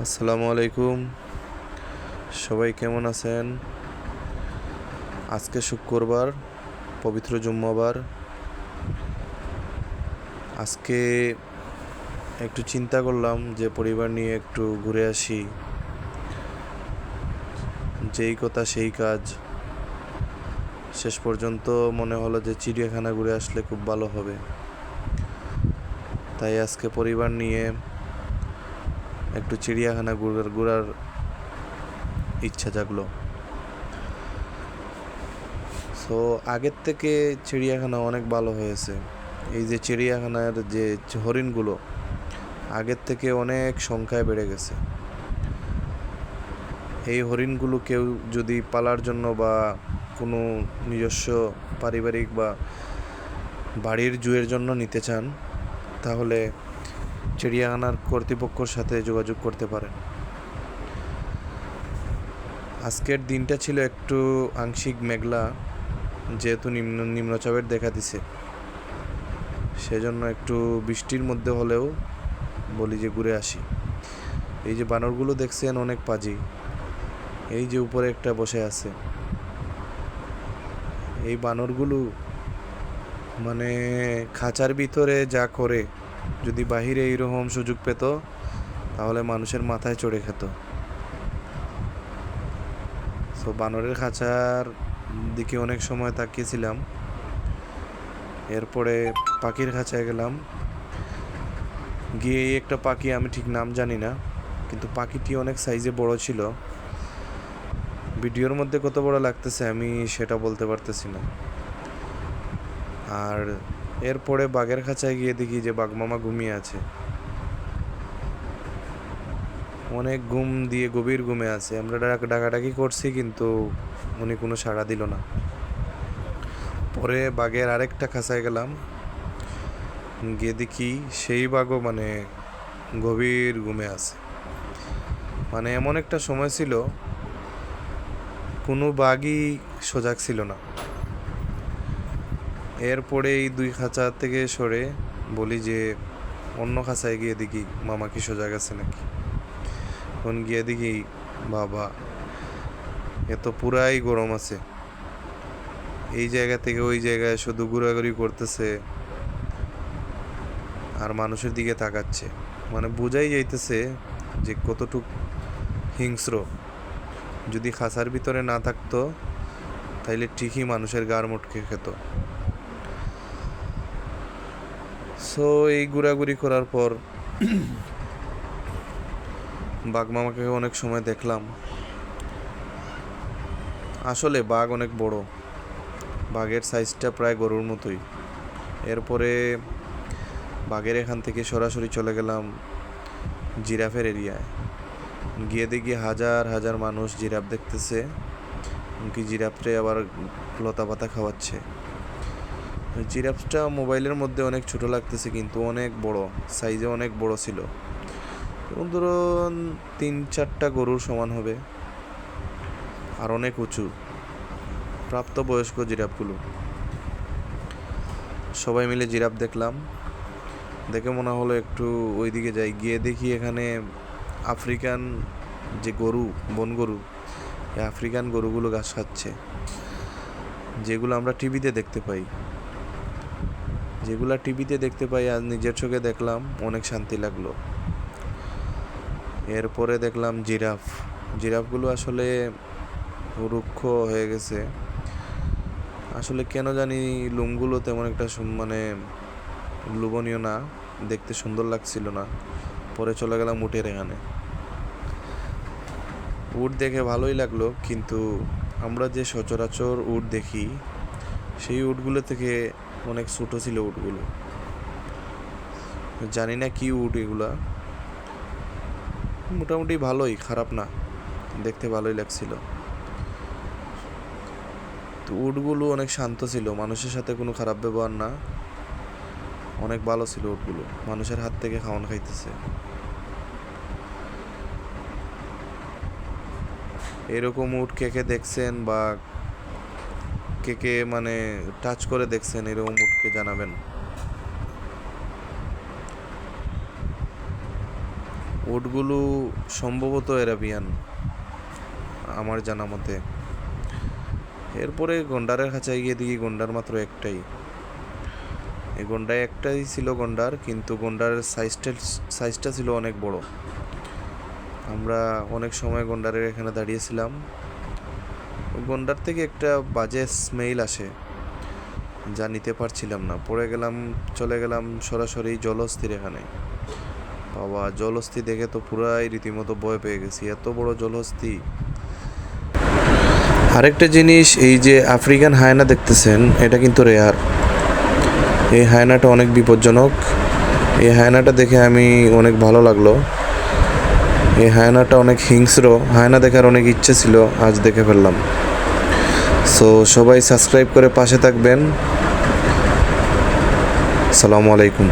আসসালামু আলাইকুম। সবাই কেমন আছেন? আজকে শুক্রবার, পবিত্র জুম্মাবার। আজকে একটু চিন্তা করলাম যে পরিবার নিয়ে একটু ঘুরে আসি। যেই কথা সেই কাজ। শেষ পর্যন্ত মনে হলো যে চিড়িয়াখানা ঘুরে আসলে খুব ভালো হবে। তাই আজকে পরিবার নিয়ে একটু চিড়িয়াখানা ঘুরার, ঘোরার ইচ্ছা জাগলো। সো আগের থেকে চিড়িয়াখানা অনেক ভালো হয়েছে। এই যে চিড়িয়াখানার যে হরিণগুলো, আগের থেকে অনেক সংখ্যায় বেড়ে গেছে। এই হরিণগুলো কেউ যদি পালার জন্য বা কোনো নিজস্ব পারিবারিক বা বাড়ির জুয়ের জন্য নিতে চান, তাহলে চিড়িয়াখানার কর্তৃপক্ষর সাথে যোগাযোগ করতে পারেন। আজকের দিনটা ছিল একটু আংশিক মেঘলা, যেহেতু নিম্ন, নিম্নচাপের দেখা দিছে। সেজন্য একটু বৃষ্টির মধ্যে হলেও বলি যে ঘুরে আসি। এই যে বানরগুলো দেখছেন অনেক পাজি। এই যে উপরে একটা বসে আছে। এই বানরগুলো মানে খাঁচার ভিতরে যা করে যদি বাহিরে এইরকম সুযোগ পেত, তাহলে মানুষের মাথায় চড়ে খেত। তো বানরের খাঁচার দিকে অনেক সময় তাকিয়েছিলাম। এরপরে পাখির খাঁচায় গেলাম। গিয়ে একটা পাখি, আমি ঠিক নাম জানি না, কিন্তু পাখিটি অনেক সাইজে বড় ছিল। ভিডিওর মধ্যে কত বড় লাগতেছে আমি সেটা বলতে পারতেছি না। আর এরপরে বাঘের খাঁচায় গিয়ে দেখি যে বাঘ মামা ঘুমিয়ে আছে। অনেক ঘুম দিয়ে গভীর ঘুমে আছে। আমরা ডাকাডাকি করছি কিন্তু উনি কোনো সাড়া দিল না। পরে বাঘের আরেকটা খাঁচায় গেলাম। গিয়ে দেখি সেই বাঘও মানে গভীর ঘুমে আছে। মানে এমন একটা সময় ছিল, কোনো বাঘই সজাগ ছিল না। এরপরে এই দুই খাঁচা থেকে সরে বলি যে, অন্য খাঁচায় গিয়ে দেখি মামা কি সোজা গেছে নাকি? এখন গিয়ে দেখি, বাবা, এ তো পুরাই গরম আছে। এই জায়গা থেকে ওই জায়গায় শুধু ঘোরাঘুরি করতেছে আর মানুষের দিকে তাকাচ্ছে। মানে বোঝাই যাইতেছে যে কতটুক হিংস্র। যদি খাঁচার ভিতরে না থাকতো, তাইলে ঠিকই মানুষের গার মুটকে খেত। সো এই ঘোরাঘুরি করার পর বাঘ মামাকে অনেক সময় দেখলাম। আসলে বাঘ অনেক বড়। বাঘের সাইজটা প্রায় গরুর মতোই। এরপরে বাঘের এখান থেকে সরাসরি চলে গেলাম জিরাফের এরিয়ায়। গিয়ে দেখি হাজার হাজার মানুষ জিরাফ দেখতেছে। কি জিরাফরে আবার লতা পাতা খাওয়াচ্ছে। জিরাফটা মোবাইলের মধ্যে অনেক ছোট লাগতেছে কিন্তু অনেক বড়, সাইজে অনেক বড় ছিল। এবং ধরুন তিন চারটা গরুর সমান হবে। আর অনেক উঁচু। প্রাপ্তবয়স্ক জিরাফগুলো। সবাই মিলে জিরাফ দেখলাম। দেখে মনে হলো একটু ওইদিকে যাই। গিয়ে দেখি এখানে আফ্রিকান যে গরু, বন গরু আফ্রিকান গরুগুলো ঘাস খাচ্ছে। যেগুলো আমরা টিভিতে দেখতে পাই। যেগুলা টিভিতে দেখতে পাই আর নিজের চোখে দেখলাম, অনেক শান্তি লাগল। এরপরে দেখলাম জিরাফ। জিরাফগুলো আসলে রুক্ষ হয়ে গেছে। আসলে কেন জানি লুমগুলো তেমন একটা মানে লোভনীয় না, দেখতে সুন্দর লাগছিল না। পরে চলে গেলাম উটের এখানে। উট দেখে ভালোই লাগল, কিন্তু আমরা যে সচরাচর উট দেখি, সেই উটগুলো থেকে অনেক ছোটো ছিল উটগুলো। জানি না কি উট এগুলা। মোটামুটি ভালোই, খারাপ না। দেখতে ভালোই লাগছিল। তো উটগুলো অনেক শান্ত ছিল, মানুষের সাথে কোনো খারাপ ব্যবহার না। অনেক ভালো ছিল উটগুলো, মানুষের হাত থেকে খাওয়ান খাইতেছে। এরকম উট কে কে দেখছেন বা কে কে মানে টাচ করে দেখছেন, এরকম উটকে জানাবেন। উটগুলো সম্ভবত এরাবিয়ান আমার জানা মতে। এরপরে গন্ডারের খাঁচায় গিয়ে দেখি গন্ডার মাত্র একটাই। এই গন্ডায় একটাই ছিল গন্ডার, কিন্তু গন্ডারের সাইজটা সাইজটা ছিল অনেক বড়। আমরা অনেক সময় গন্ডারের এখানে দাঁড়িয়েছিলাম। গন্ডার থেকে একটা বাজে স্মেল আসে, যা নিতে পারছিলাম না। পড়ে গেলাম, চলে গেলাম সরাসরি জলস্থির এখানে। বাবা জলহস্তি দেখে তো পুরাই রীতিমতো ভয় পেয়ে গেছি, এত বড় জলহস্তি আরেকটা জিনিস, এই যে আফ্রিকান হায়না দেখতেছেন, এটা কিন্তু রেয়ার এই হায়নাটা অনেক বিপজ্জনক। এই হায়নাটা দেখে আমি অনেক ভালো লাগল। এই হায়নাটা অনেক হিংস্র। হায়না দেখার অনেক ইচ্ছে ছিল, আজ দেখে ফেললাম। সো সবাই সাবস্ক্রাইব করে পাশে থাকবেন। সালামু আলাইকুম।